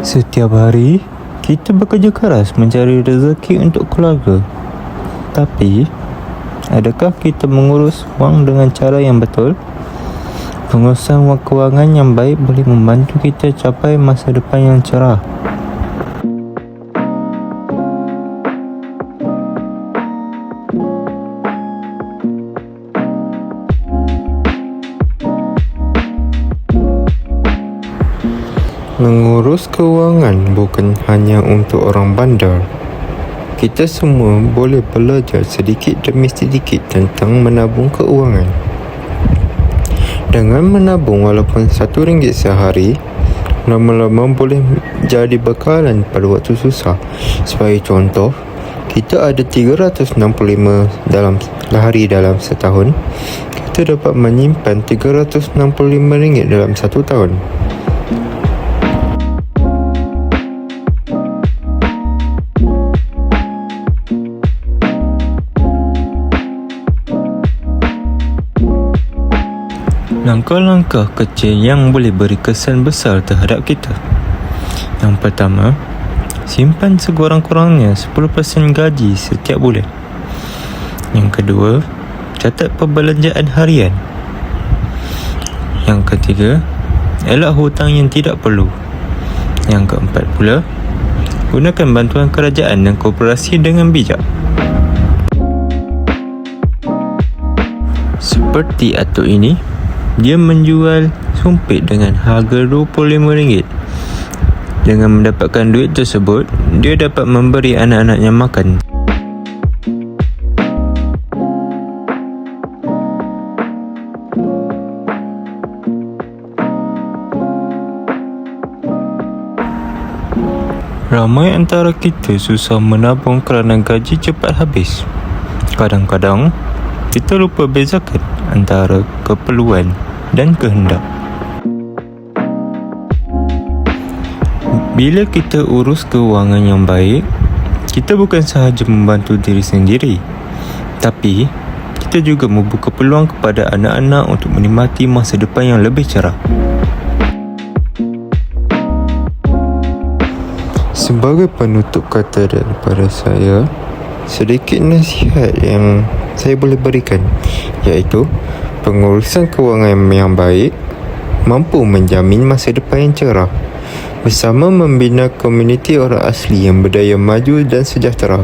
Setiap hari, kita bekerja keras mencari rezeki untuk keluarga. Tapi, adakah kita mengurus wang dengan cara yang betul? Pengurusan wang kewangan yang baik boleh membantu kita capai masa depan yang cerah. Mengurus kewangan bukan hanya untuk orang bandar. Kita semua boleh belajar sedikit demi sedikit tentang menabung keuangan. Dengan menabung walaupun satu ringgit sehari, lama-lama boleh jadi bekalan pada waktu susah. Sebagai contoh, kita ada 365 dalam hari dalam setahun. Kita dapat menyimpan 365 ringgit dalam satu tahun. Langkah-langkah kecil yang boleh beri kesan besar terhadap kita. Yang pertama, simpan sekurang-kurangnya 10% gaji setiap bulan. Yang kedua, catat perbelanjaan harian. Yang ketiga, elak hutang yang tidak perlu. Yang keempat pula, gunakan bantuan kerajaan dan koperasi dengan bijak. Seperti atuk ini, dia menjual sumpit dengan harga RM25. Dengan mendapatkan duit tersebut, dia dapat memberi anak-anaknya makan. Ramai antara kita susah menabung kerana gaji cepat habis. Kadang-kadang, kita lupa bezakan antara keperluan dan kehendak. Bila kita urus keuangan yang baik, kita bukan sahaja membantu diri sendiri, tapi kita juga membuka peluang kepada anak-anak untuk menikmati masa depan yang lebih cerah. Sebagai penutup kata daripada saya, sedikit nasihat yang saya boleh berikan iaitu pengurusan kewangan yang baik mampu menjamin masa depan yang cerah bersama membina komuniti orang asli yang berdaya maju dan sejahtera.